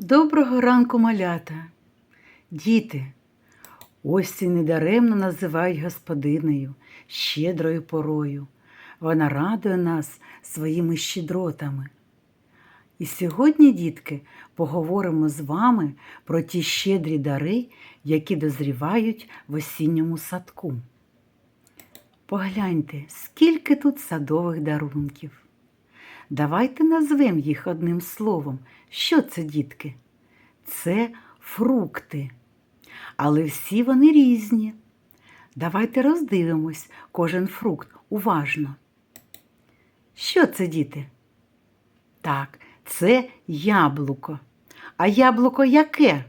Доброго ранку, малята, діти, осінь недаремно називають господинею, щедрою порою. Вона радує нас своїми щедротами. І сьогодні, дітки, поговоримо з вами про ті щедрі дари, які дозрівають в осінньому садку. Погляньте, скільки тут садових дарунків. Давайте назвемо їх одним словом. Що це, дітки? Це фрукти. Але всі вони різні. Давайте роздивимось кожен фрукт уважно. Що це, діти? Так, це яблуко. А яблуко яке?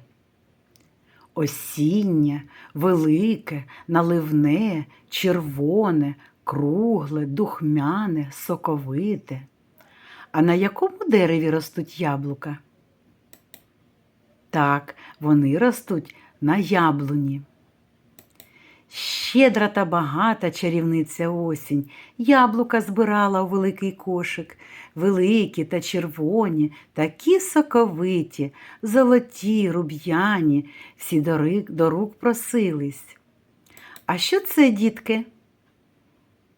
Осіннє, велике, наливне, червоне, кругле, духмяне, соковите. А на якому дереві ростуть яблука? Так, вони ростуть на яблуні. Щедра та багата чарівниця осінь, яблука збирала у великий кошик, великі та червоні, такі соковиті, золоті, руб'яні, всі до рук просились. А що це, дітки?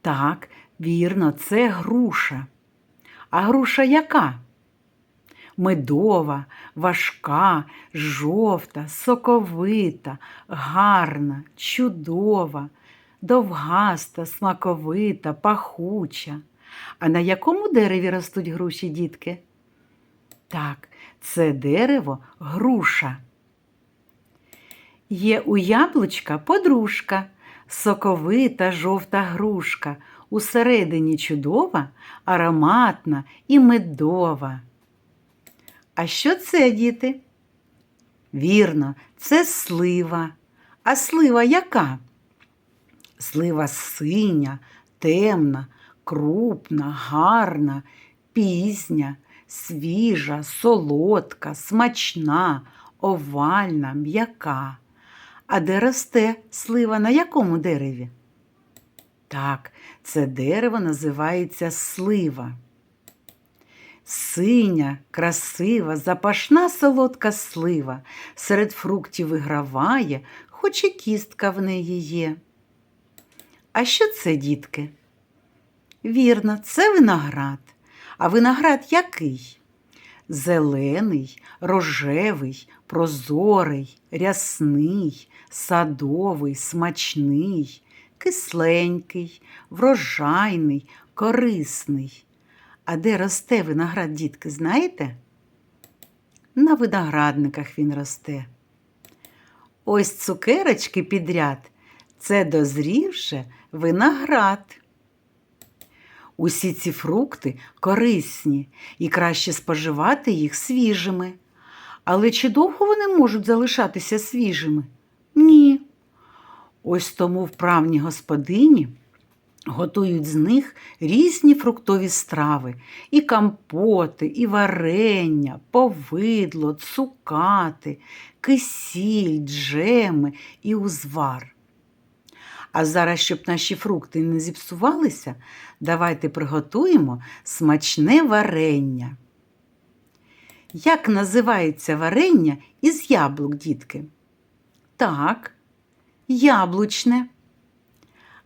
Так, вірно, це груша. А груша яка? Медова, важка, жовта, соковита, гарна, чудова, довгаста, смаковита, пахуча. А на якому дереві ростуть груші, дітки? Так, це дерево груша. Є у яблучка подружка, соковита жовта грушка, усередині чудова, ароматна і медова. А що це, діти? Вірно, це слива. А слива яка? Слива синя, темна, крупна, гарна, пізня, свіжа, солодка, смачна, овальна, м'яка. А де росте слива на якому дереві? Так, це дерево називається слива. Синя, красива, запашна солодка слива серед фруктів виграває, хоч і кістка в неї є. А що це, дітки? Вірно, це виноград. А виноград який? Зелений, рожевий, прозорий, рясний, садовий, смачний, кисленький, врожайний, корисний. А де росте виноград, дітки, знаєте? На виноградниках він росте. Ось цукерочки підряд це дозрівше виноград. Усі ці фрукти корисні і краще споживати їх свіжими. Але чи довго вони можуть залишатися свіжими? Ні. Ось тому вправні господині готують з них різні фруктові страви, і компоти, і варення, повидло, цукати, кисіль, джеми і узвар. А зараз, щоб наші фрукти не зіпсувалися, давайте приготуємо смачне варення. Як називається варення із яблук, дітки? Так, яблучне.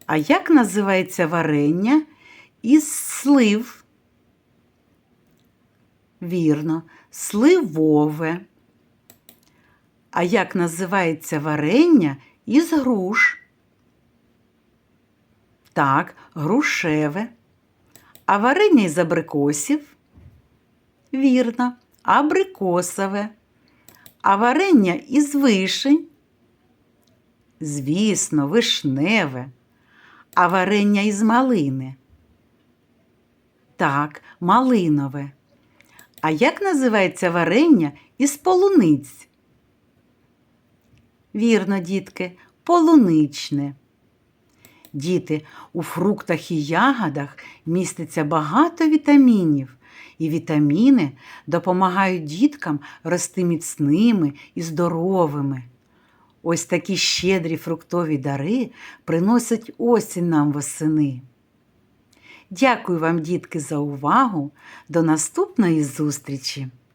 А як називається варення із слив? Вірно, сливове. А як називається варення із груш? Так, грушеве. А варення із абрикосів? Вірно, абрикосове. А варення із вишень? Звісно, вишневе. А варення із малини? Так, малинове. А як називається варення із полуниць? Вірно, дітки, полуничне. Діти, у фруктах і ягодах міститься багато вітамінів, і вітаміни допомагають діткам рости міцними і здоровими. Ось такі щедрі фруктові дари приносять осінь нам восени. Дякую вам, дітки, за увагу. До наступної зустрічі!